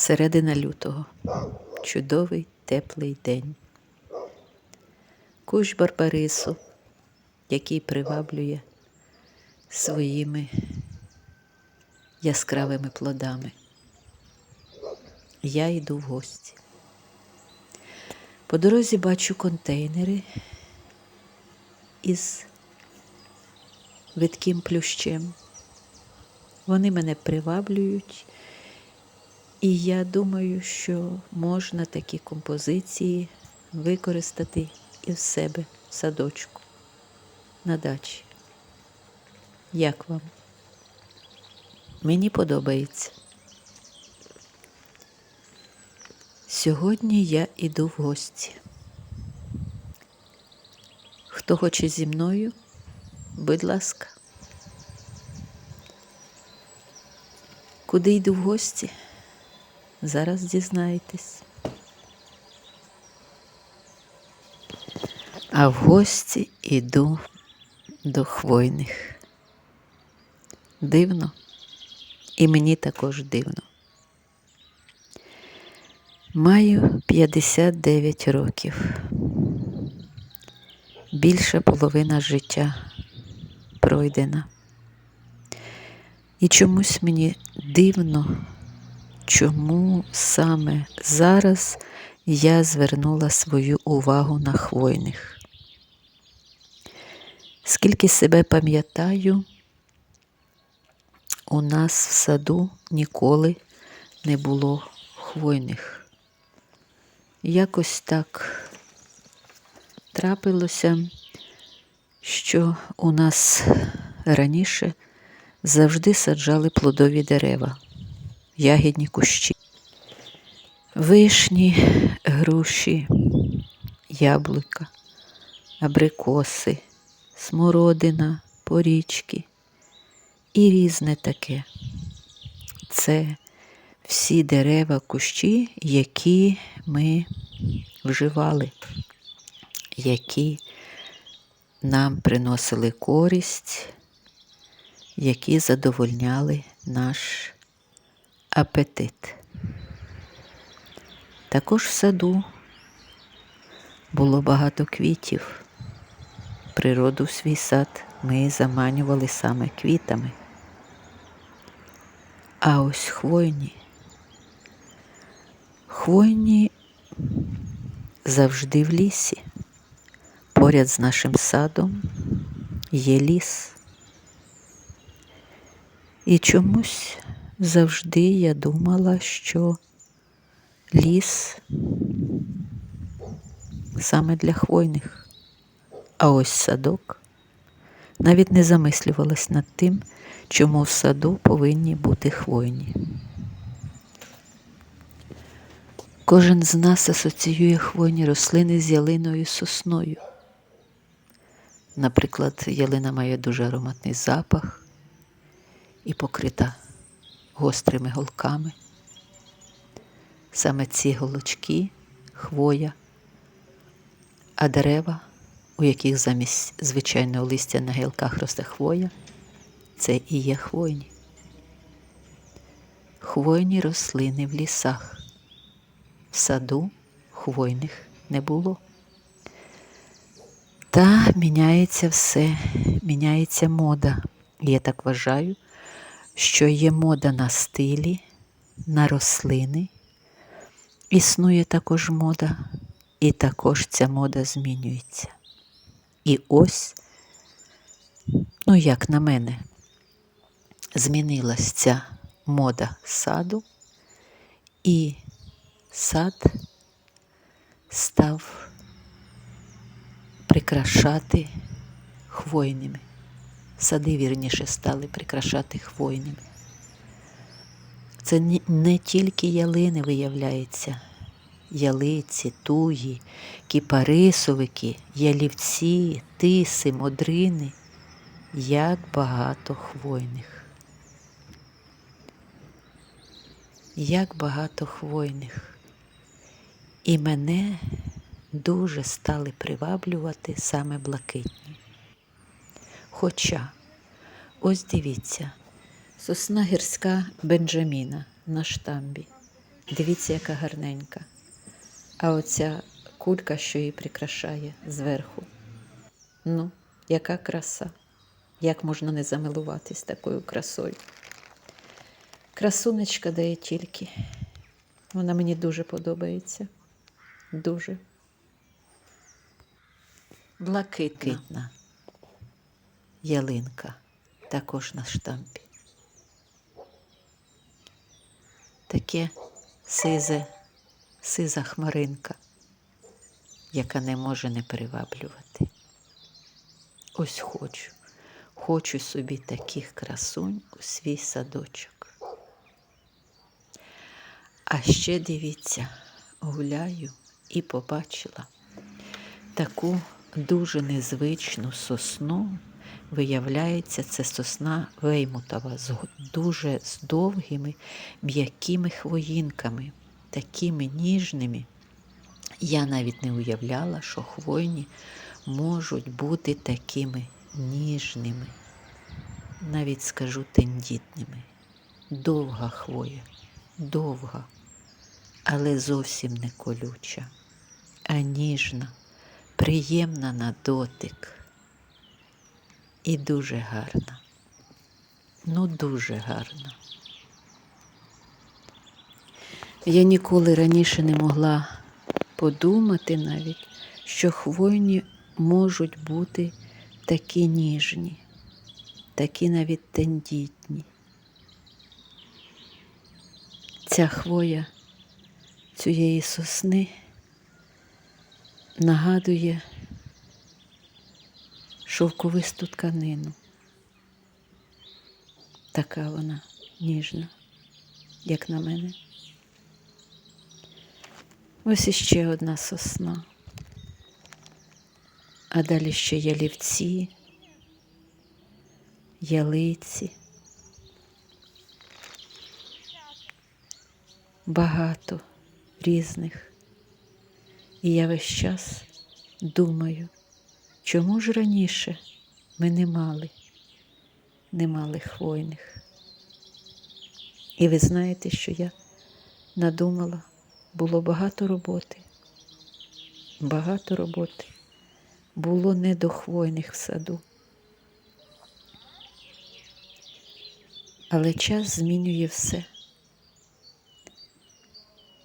Середина лютого. Чудовий теплий день. Кущ барбарису, який приваблює своїми яскравими плодами. Я йду в гості. По дорозі бачу контейнери із видким плющем. Вони мене приваблюють, і я думаю, що можна такі композиції використати і в себе в садочку на дачі. Як вам? Мені подобається. Сьогодні я іду в гості. Хто хоче зі мною, будь ласка. Куди йду в гості? Зараз дізнаєтесь. А в гості іду до хвойних. Дивно, і мені також дивно. Маю 59 років. Більша половина життя пройдена. І чомусь мені дивно, чому саме зараз я звернула свою увагу на хвойних. Скільки себе пам'ятаю, у нас в саду ніколи не було хвойних. Якось так трапилося, що у нас раніше завжди саджали плодові дерева, ягідні кущі, вишні, груші, яблука, абрикоси, смородина, порічки і різне таке. Це всі дерева, кущі, які ми вживали, які нам приносили користь, які задовольняли наш апетит. Також в саду було багато квітів. Природу в свій сад ми заманювали саме квітами. А ось хвойні. Хвойні завжди в лісі. Поряд з нашим садом є ліс. І чомусь завжди я думала, що ліс саме для хвойних, а ось садок навіть не замислювалась над тим, чому в саду повинні бути хвойні. Кожен з нас асоціює хвойні рослини з ялиною сосною. Наприклад, ялина має дуже ароматний запах і покрита гострими голками. Саме ці голочки, хвоя, а дерева, у яких замість звичайного листя на гілках росте хвоя, це і є хвойні. Хвойні рослини в лісах. В саду хвойних не було. Та міняється все, міняється мода. Я так вважаю, що є мода на стилі, на рослини. Існує також мода, і також ця мода змінюється. І ось, ну як на мене, змінилась ця мода саду, і сад став прикрашати хвойними. Сади, вірніше, стали прикрашати хвойними. Це не тільки ялини виявляється, ялиці, туї, кіпарисовики, ялівці, тиси, модрини, як багато хвойних. Як багато хвойних. І мене дуже стали приваблювати саме блакитні. Хоча, ось дивіться, сосна гірська Бенджаміна на штамбі. Дивіться, яка гарненька. А оця кулька, що її прикрашає зверху. Ну, яка краса. Як можна не замилуватись такою красою? Красунечка дає тільки. Вона мені дуже подобається. Дуже. Блакитна ялинка також на штампі. Таке сизе, сиза хмаринка, яка не може не приваблювати. Ось хочу, хочу собі таких красунь у свій садочок. А ще дивіться, гуляю і побачила таку дуже незвичну сосну. Виявляється, це сосна Веймутова з дуже з довгими м'якими хвоїнками, такими ніжними. Я навіть не уявляла, що хвойні можуть бути такими ніжними, навіть скажу тендітними. Довга хвоя, довга, але зовсім не колюча, а ніжна, приємна на дотик і дуже гарна. Ну, дуже гарна. Я ніколи раніше не могла подумати навіть, що хвойні можуть бути такі ніжні, такі навіть тендітні. Ця хвоя цієї сосни нагадує шовковисту тканину. Така вона ніжна, як на мене. Ось іще одна сосна. А далі ще ялівці, ялиці. Багато різних. І я весь час думаю, чому ж раніше ми не мали, не мали хвойних. І ви знаєте, що я надумала, було багато роботи, багато роботи. Було не до хвойних в саду. Але час змінює все.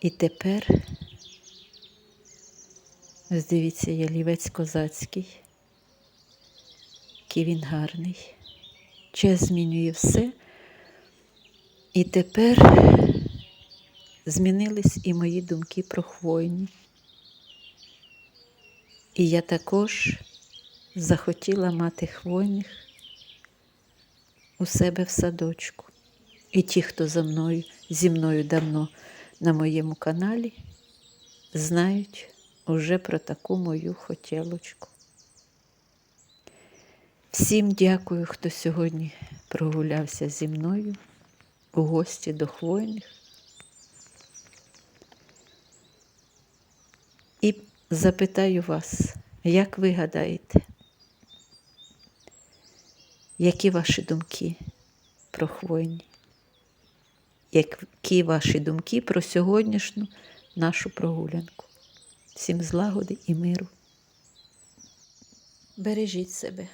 І тепер, ось дивіться, ялівець козацький, який він гарний. Час змінює все. І тепер змінились і мої думки про хвойні. І я також захотіла мати хвойних у себе в садочку. І ті, хто за мною, зі мною давно на моєму каналі, знають уже про таку мою хотілочку. Всім дякую, хто сьогодні прогулявся зі мною у гості до хвойних. І запитаю вас, як ви гадаєте, які ваші думки про хвойні? Які ваші думки про сьогоднішню нашу прогулянку? Всім злагоди і миру. Бережіть себе.